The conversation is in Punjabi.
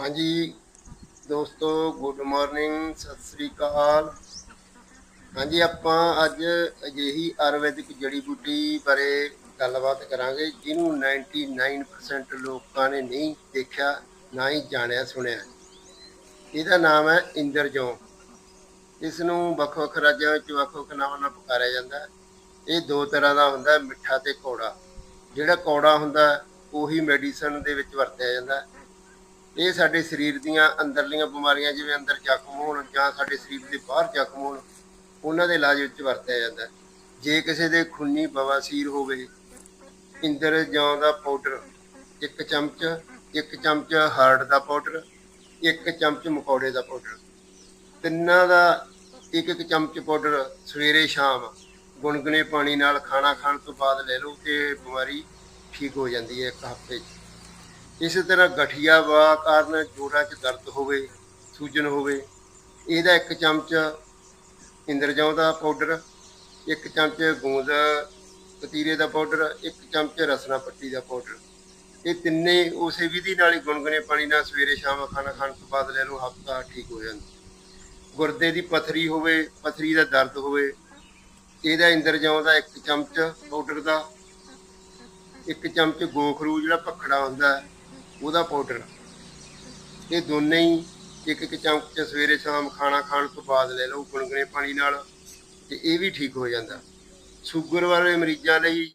ਹਾਂਜੀ, ਦੋਸਤੋ ਗੁੱਡ ਮਾਰਨਿੰਗ ਸਤਿ ਸ੍ਰੀ ਅਕਾਲ। ਹਾਂਜੀ, ਆਪਾਂ ਅੱਜ ਅਜਿਹੀ ਆਯੁਰਵੈਦਿਕ ਜੜੀ ਬੂਟੀ ਬਾਰੇ ਗੱਲਬਾਤ ਕਰਾਂਗੇ, ਜਿਹਨੂੰ 99% ਲੋਕਾਂ ਨੇ ਨਹੀਂ ਦੇਖਿਆ, ਨਾ ਹੀ ਜਾਣਿਆ, ਸੁਣਿਆ। ਇਹਦਾ ਨਾਮ ਹੈ ਇੰਦਰਜੋ ਇਸ ਨੂੰ ਵੱਖ-ਵੱਖ ਰਾਜਾਂ ਵਿੱਚ ਵੱਖ-ਵੱਖ ਨਾਵਾਂ ਨਾਲ ਪੁਕਾਰਿਆ ਜਾਂਦਾ ਇਹ ਦੋ ਤਰ੍ਹਾਂ ਦਾ ਹੁੰਦਾ ਮਿੱਠਾ ਤੇ ਕੌੜਾ। ਜਿਹੜਾ ਕੌੜਾ ਹੁੰਦਾ ਉਹੀ ਮੈਡੀਸਨ ਦੇ ਵਿੱਚ ਵਰਤਿਆ ਜਾਂਦਾ ਇਹ ਸਾਡੇ ਸਰੀਰ ਦੀਆਂ ਅੰਦਰਲੀਆਂ ਬਿਮਾਰੀਆਂ, ਜਿਵੇਂ ਅੰਦਰ ਜ਼ਖਮ ਹੋਣ ਜਾਂ ਸਾਡੇ ਸਰੀਰ ਦੇ ਬਾਹਰ ਜ਼ਖਮ ਹੋਣ, ਉਹਨਾਂ ਦੇ ਇਲਾਜ ਵਿੱਚ ਵਰਤਿਆ ਜਾਂਦਾ ਜੇ ਕਿਸੇ ਦੇ ਖੂਨੀ ਬਵਾਸੀਰ ਹੋਵੇ, ਇੰਦਰ ਜੌਂ ਦਾ ਪਾਊਡਰ, ਇੱਕ ਚਮਚ ਇੱਕ ਚਮਚ ਹਾਰਡ ਦਾ ਪਾਊਡਰ, ਇੱਕ ਚਮਚ ਮਕੌੜੇ ਦਾ ਪਾਊਡਰ। ਤਿੰਨਾਂ ਦਾ ਇੱਕ ਇੱਕ ਚਮਚ ਪਾਊਡਰ ਸਵੇਰੇ ਸ਼ਾਮ ਗੁਨਗੁਨੇ ਪਾਣੀ ਨਾਲ ਖਾਣਾ ਖਾਣ ਤੋਂ ਬਾਅਦ ਲੈ ਲਓ ਕਿ ਬਿਮਾਰੀ ਠੀਕ ਹੋ ਜਾਂਦੀ ਹੈ ਇੱਕ ਹਫ਼ਤੇ 'ਚ। ਇਸੇ ਤਰ੍ਹਾਂ ਗਠੀਆ ਵਾ ਕਾਰਨ ਜੋੜਾਂ 'ਚ ਦਰਦ ਹੋਵੇ, ਸੂਜਨ ਹੋਵੇ, ਇਹਦਾ ਇੱਕ ਚਮਚ ਇੰਦਰਜੌਂ ਦਾ ਪਾਊਡਰ ਇੱਕ ਚਮਚ ਗੂੰਦ ਕਤੀਰੇ ਦਾ ਪਾਊਡਰ ਇੱਕ ਚਮਚ ਰਸਨਾ ਪੱਤੀ ਦਾ ਪਾਊਡਰ ਇਹ ਤਿੰਨੇ ਉਸੇ ਵਿਧੀ ਨਾਲ ਹੀ ਗੁਨਗੁਨੇ ਪਾਣੀ ਨਾਲ ਸਵੇਰੇ ਸ਼ਾਮ ਖਾਣਾ ਖਾਣ ਤੋਂ ਬਾਅਦ ਲੈ ਲਓ, ਹਫਤਾ ਠੀਕ ਹੋ ਜਾਂਦਾ। ਗੁਰਦੇ ਦੀ ਪਥਰੀ ਹੋਵੇ, ਪਥਰੀ ਦਾ ਦਰਦ ਹੋਵੇ, ਇਹਦਾ ਇੰਦਰਜੌਂ ਦਾ ਇੱਕ ਚਮਚ ਪਾਊਡਰ ਦਾ, ਇੱਕ ਚਮਚ ਗੋਖਰੂ ਜਿਹੜਾ ਭਖੜਾ ਹੁੰਦਾ ਉਹਦਾ ਪਾਊਡਰ ਇਹ ਦੋਨੇ ਹੀ ਇੱਕ ਇੱਕ ਚਮਚ ਸਵੇਰੇ ਸ਼ਾਮ ਖਾਣਾ ਖਾਣ ਤੋਂ ਬਾਅਦ ਲੈ ਲਓ ਗੁਣਗੁਣੇ ਪਾਣੀ ਨਾਲ ਤੇ ਇਹ ਵੀ ਠੀਕ ਹੋ ਜਾਂਦਾ। ਸ਼ੂਗਰ ਵਾਲੇ ਮਰੀਜ਼ਾਂ ਲਈ